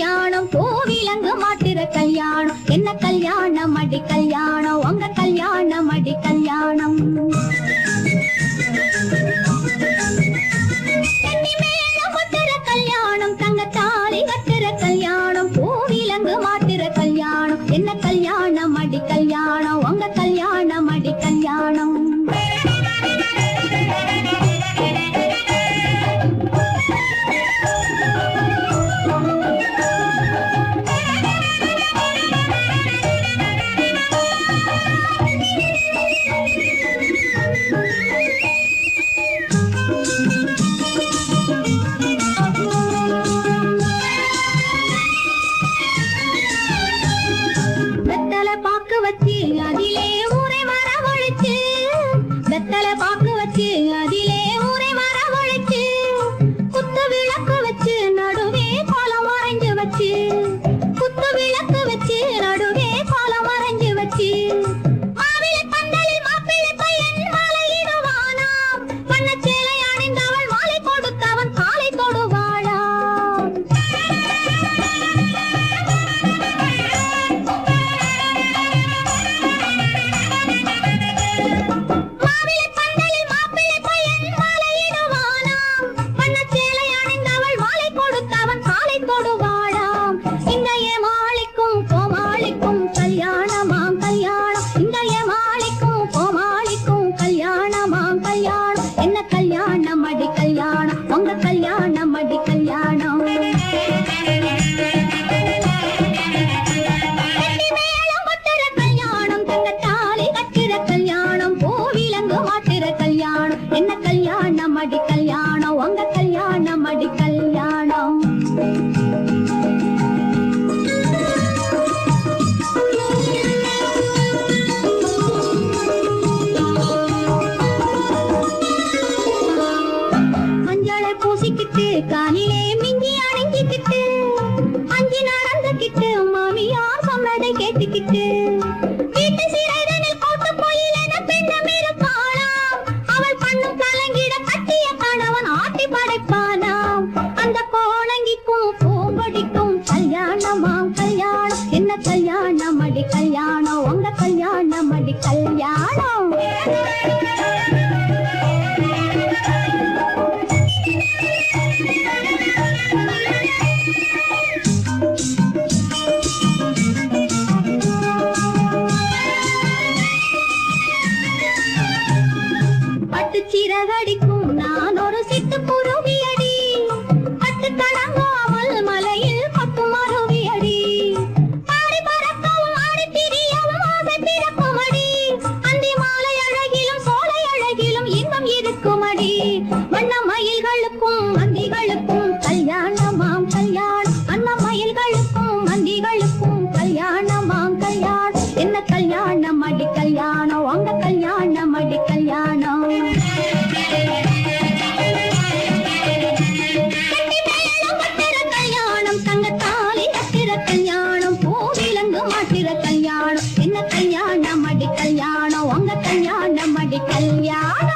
கல்யாணம் பூவிலங்கு மாத்திர கல்யாணம். என்ன கல்யாணம்? அடி கல்யாணம். உங்க கல்யாணம் அடி கல்யாணம். கல்யாணம் தங்கத்தாலி கட்டுற கல்யாணம். கோடி கல்யாணம். பட்டு சிறகடி மந்திகளுக்கும் கல்யாணமாம் கல்யாணம். அண்ணா மயில்களுக்கும் மந்திகளுக்கும் கல்யாணமாம் கல்யாணம். என்ன கல்யாணம் அடி கல்யாணம்? அங்க கல்யாணம் அடி கல்யாணம். கல்யாணம் தங்கத்தாலி கட்டிட கல்யாணம் பூவிலங்கு மாட்டிட கல்யாணம். என்ன கல்யாணம் அடி கல்யாணம்? உங்க கல்யாணம் அடி கல்யாணம்.